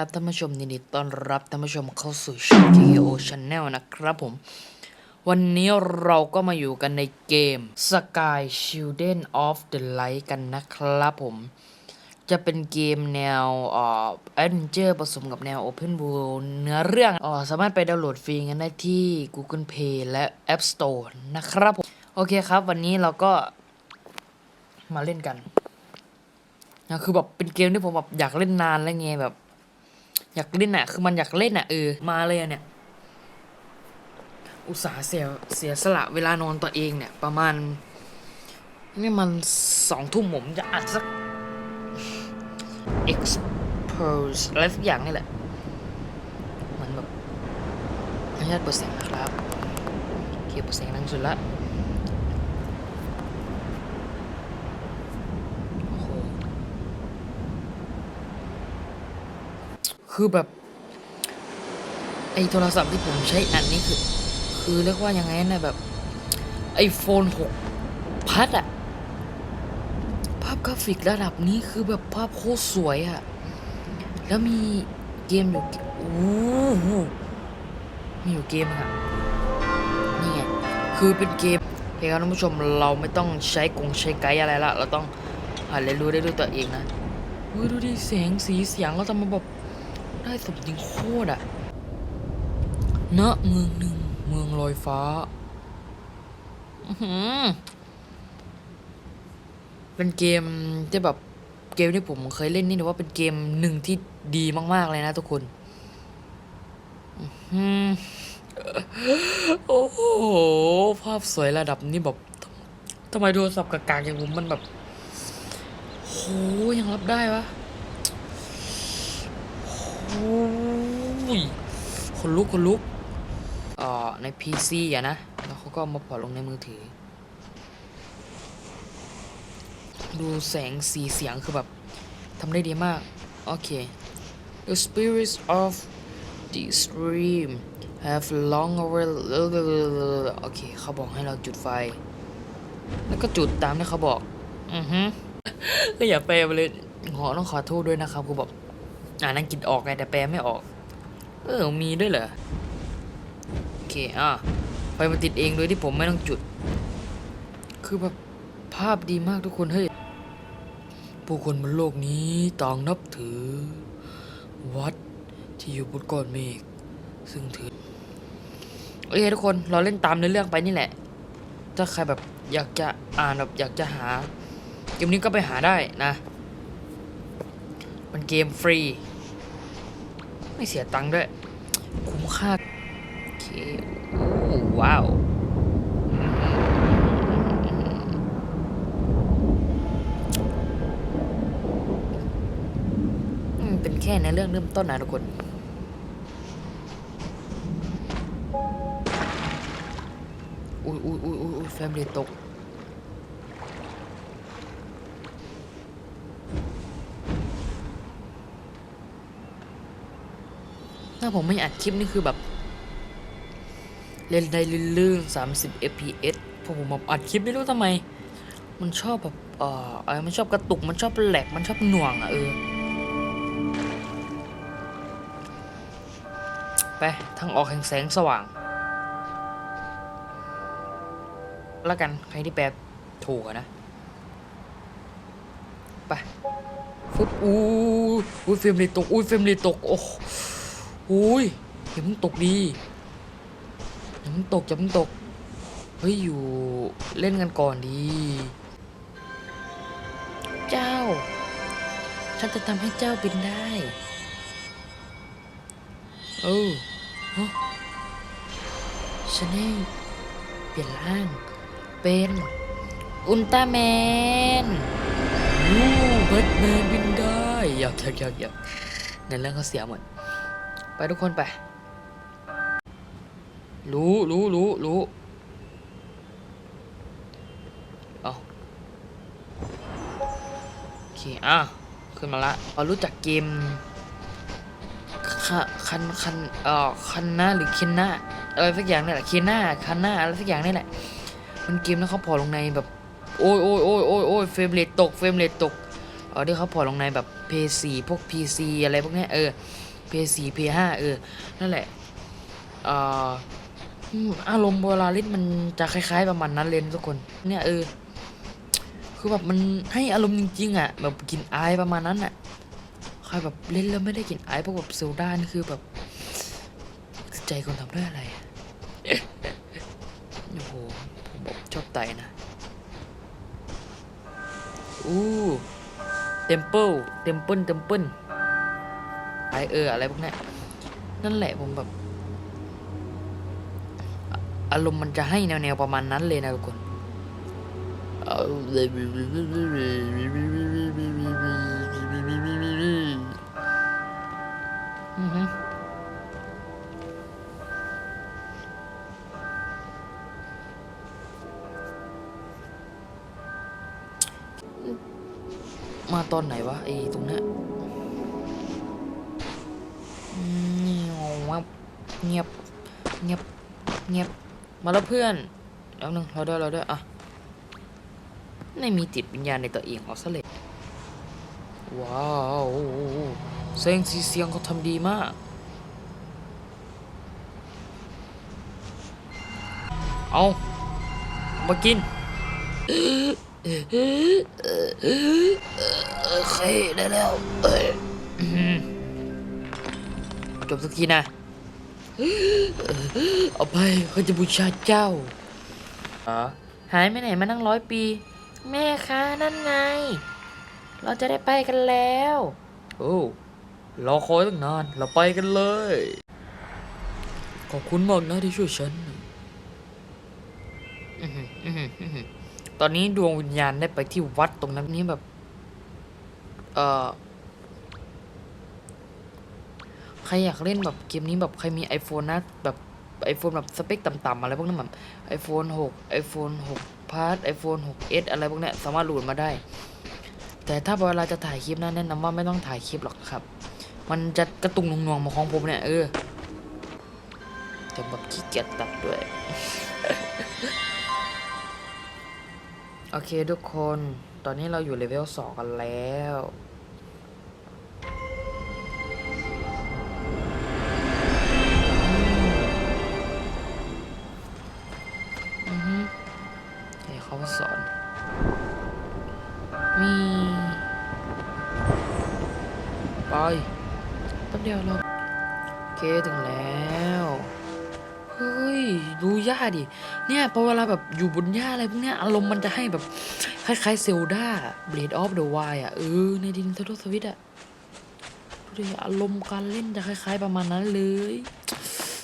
ครับท่านผู้ชมยินดีต้อนรับท่านผู้ชมเข้าสู่ช่อง KO Channel นะครับผม วันนี้เราก็มาอยู่กันในเกม Sky Children of the Light กันนะครับผม จะเป็นเกมแนวเอ่อ Adventure ผสมกับแนว Open World เนื้อเรื่องเอ่อสามารถไปดาวน์โหลดฟรีกันได้ที่ Google Play และ App Store นะครับผม โอเคครับ วันนี้เราก็มาเล่นกันนะคือแบบเป็นเกมที่ผมแบบอยากเล่นนานแล้วไงแบบ อยากเล่นอะ คือมันอยากเล่นอะเออ มาเลยอะเนี่ย อุตส่าห์เสียเสียสละเวลานอนตัวเองเนี่ย ประมาณ นี่มันสองทุ่มผมจะอัดสัก expose อะไรสักอย่างนี่แหละมันแบบอนุญาตเปิดเสียงนะครับโอเคเปิดเสียงดังสุดละโอ้โห คือแบบ ไอโทรศัพท์ที่ผมใช้อันนี้คือ คือเรียกว่ายังไงนะแบบไอโฟน6พัดอะภาพกราฟิกระดับนี้คือแบบภาพโคตรสวยอะแล้วมีเกมอยู่โอ้โหมีอยู่เกมอะนี่ไงคือเป็นเกมเฮ้ยครับท่านผู้ชมเราไม่ต้องใช้กงใช้ไกด์อะไรละ เราต้องหาเรียนรู้ได้ด้วยตัวเองนะเฮ้ยดูดิแสงสีเสียงเราทำมาแบบ ได้สมจริงโคตรอะณเมืองหนึ่ง เมืองลอยฟ้าอื้อหือเป็นเกมที่แบบเกมที่ผมเคยเล่นนี่ถือว่าเป็นเกมหนึ่งที่ดีมากๆเลยนะทุกคนอื้อหือโอ้โห ภาพสวยระดับนี้แบบทำไมโทรศัพท์กากๆอย่างผมมันแบบโหยังรับได้วะ อ้ยคนลุกคนลุกเอ่อใน PC อะนะ แล้วเขาก็เอามาพอร์ตลงในมือถือ ดูแสงสีเสียงคือแบบทำได้ดีมาก โอเค The spirits of this dream have long over โอเค เขาบอกให้เราจุดไฟ แล้วก็จุดตามที่เขาบอก อือฮึก็อย่าแปลไปเลยขอต้องขอโทษด้วยนะครับคือแบบ อ่านังกฤษออกไงแต่แปลไม่ออก เออ มีด้วยเหรอ โอเค อะไฟมันติดเองโดยที่ผมไม่ต้องจุด คือแบบภาพดีมากทุกคนเฮ้ย ผู้คนบนโลกนี้ต่างนับถือ วัดที่อยู่บนก้อนเมฆซึ่งถือ โอเคทุกคน เราเล่นตามในเรื่องไปนี่แหละ ถ้าใครแบบอยากจะอ่านแบบอยากจะหาเกมนี้ก็ไปหาได้นะ มันเกมฟรี ไม่เสียตังค์ด้วย คุ้มค่า โอเค โอ้ว้าวเป็นแค่ในเรื่องเริ่มต้นนะทุกคนอุ้ยอุ้ยอุ้ยอุ้ยอุ้ยแฟมเลยตก ถ้าผมไม่อัดคลิปนี่คือแบบ เล่นได้ลื่นๆ30 fps พอผมแบบอัดคลิปไม่รู้ทำไม มันชอบแบบเอ่ออะไรมันชอบกระตุกมันชอบแหลกมันชอบหน่วงอะเออไปทางออกแห่งแสงสว่าง แล้วกันใครที่แปลถูกนะ ไปฟึบอู้อุ้ยเฟรมเลยตกอุ้ยเฟรมเลยตก โอ้ หุยอย่าเพิ่งตกดีอย่าเพิ่งตกอย่าเพิ่งตก เฮ้ย อยู่เล่นกันก่อนดี เจ้า ฉันจะทำให้เจ้าบินได้ เออฮะฉันให้เปลี่ยนร่าง เป็นอุลตร้าแมนวู้แบทแมนบินได้อยากอยากอยากอยากในเรื่องเขาเสียหมด ไปทุกคนไป รู้รู้รู้รู้เอาโอเคอะขึ้นมาละพอรู้จักเกมคคันคันเอ่อคันหน้าหรือเคนหน้าอะไรสักอย่างนี่แหละเคนหน้าคันหน้าอะไรสักอย่างนี่แหละ มันเกมแล้วเขาพอลงในแบบ โอ้ยโอ้ยโอ้ยโอ้ยโอ้ยเฟรมเรทตกเฟรมเรทตกเออที่เขาพอลงในแบบ PS4 พวก PC อะไรพวกนี้เออ นี้ยเออ PS4 PS5 เออ นั่นแหละเอ่ออารมณ์เวลาเล่นมันจะคล้าย ๆ ประมาณนั้นเลนทุกคน เนี่ยเออ คือแบบมันให้อารมณ์จริงๆอะ แบบกลินอายประมาณนั้นอะใครแบบเล่นแล้วไม่ได้กลินอายพวกแบบเซดานี่คือแบบ ใจคนทำด้วยอะไรโอ้โหผมบอกชอบไตนะอู้เทมเปิลเทมเปิลเทมเปิล ไอเอออะไรพวกนี้นั่นแหละผมแบบ อารมณ์มันจะให้แนวๆประมาณนั้นเลยนะทุกคนมาตอนไหนวะไอ้ตรงเนี้ย เงียบเงียบเงียบเงียบมาแล้วเพื่อนแล้วนึงเราด้วยเราด้วยอะไม่มีจิตวิญญาณในตัวเองเอาซะเลยว้าวเสียงสีเสียงเขาทำดีมากเอามากินโอเคได้แล้ว จบสักทีนะเอาไปเขาจะบูชาเจ้าอ๋อหายไปไหนมานั่งร้อยปี แม่คะนั่นไง เราจะได้ไปกันแล้ว โอ้รอคอยตั้งนานเราไปกันเลย ขอบคุณมากนะที่ช่วยฉันอื้อหืออื้อหืออื้อหือตอนนี้ดวงวิญญาณได้ไปที่วัดตรงนั้นนี้แบบ เอ่อ ใครอยากเล่นแบบเกมนี้แบบใครมี iPhone นะแบบ iPhone แบบสเปคต่ำๆอะไรพวกนั้นแบบ iPhone 6 iPhone 6 Plus iPhone 6s อะไรพวกเนี้ยสามารถโหลดมาได้ แต่ถ้าเวลาจะถ่ายคลิปนะแนะนำว่าไม่ต้องถ่ายคลิปหรอกครับ มันจะกระตุงนวงๆมาของผมเนี่ยเออแต่แบบขี้เกียจตัดด้วย โอเคทุกคน ตอนนี้เราอยู่เลเวลสองกันแล้ว เดียวเราโอเคถึงแล้วเฮ้ยดูหญ้าดิเนี่ยพอเวลาแบบอยู่บนหญ้าอะไรพวกเนี้ยอารมณ์มันจะให้แบบคล้ายๆเซลดา Blade of the Wild อะเออในดินเทอร์สวิตอะดูดิอารมณ์การเล่นจะคล้ายๆประมาณนั้นเลย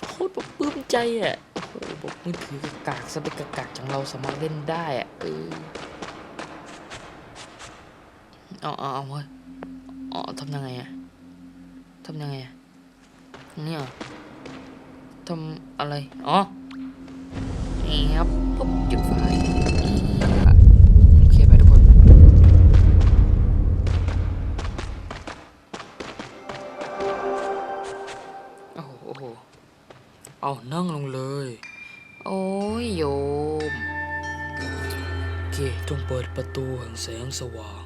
โคตรแบบปลื้มใจอะโอ้โหบอกมือถือกากๆสเปกกากๆจังเราสามารถเล่นได้อะเออเอาเอาเอาเว้ยอ๋อทำยังไงอะ ทำยังไงอะตรงนี้เหรอทำอะไร อ๋อนี่ครับปุ๊บจุดไฟโอเคไปทุกคน โอ้โหโอ้โห เอานั่งลงเลย โอ้ยโยม โอเคจงเปิดประตูแห่งแสงสว่าง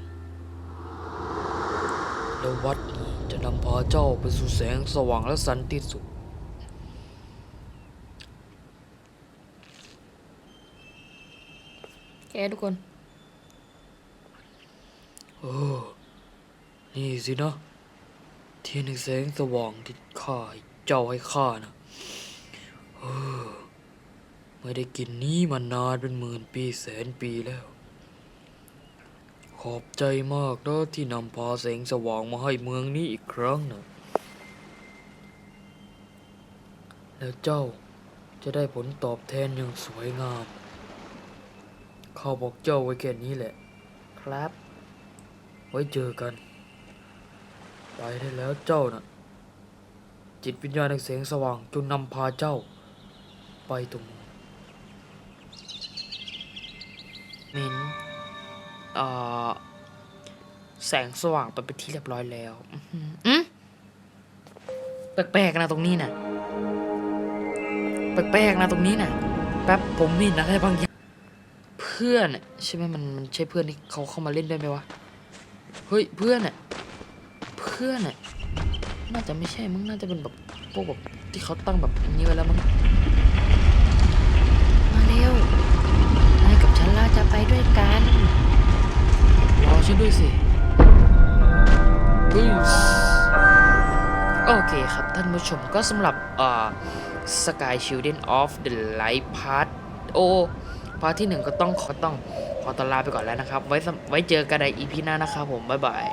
แล้ววัด นี้จะนำพาเจ้าไปสู่แสงสว่างและสันติสุข แกทุกคนเออนี่สินะเทียนแห่งแสงสว่างที่ข้าเจ้าให้ข้านะเออไม่ได้กินนี้มานานเป็นหมื่นปีแสนปีแล้ว อบใจมากนะที่นำพาแสงสว่างมาให้เมืองนี้อีกครั้งนะแล้วเจ้าจะได้ผลตอบแทนอย่างสวยงาม ข้าบอกเจ้าไว้แค่นี้แหละ ครับ ไว้เจอกัน ไปได้แล้วเจ้านะ่ะ จิตวิญญาณแห่งแสงสว่างจงนำพาเจ้า ไปตรงนู้มิน แสงสว่างไปเป็นที่เรียบร้อยแล้วอืมแปลกๆนะตรงนี้นะแปลกๆนะตรงนี้นะแป๊บผมเห็นอะไรบางอย่างเพื่อนใช่ไหมมันมันใช่เพื่อนที่เขาเข้ามาเล่นด้วยไหมวะเฮ้ยเพื่อนน่ะเพื่อนน่ะน่าจะไม่ใช่มั้งน่าจะเป็นแบบพวกแบบที่เขาตั้งแบบนี้ไว้แล้วมั้งมาเร็วนายกับฉันล่าจะไปด้วยกัน ฉันด้วยสิโอเคครับท่านผู้ชมก็สำหรับอ่า Sky Children of the Light Part โอพาร์ทที่หนึ่งก็ต้องขอต้องขอตลาไปก่อนแล้วนะครับ ไว้ไว้เจอกันใน EP หน้านะครับผม บ๊ายบาย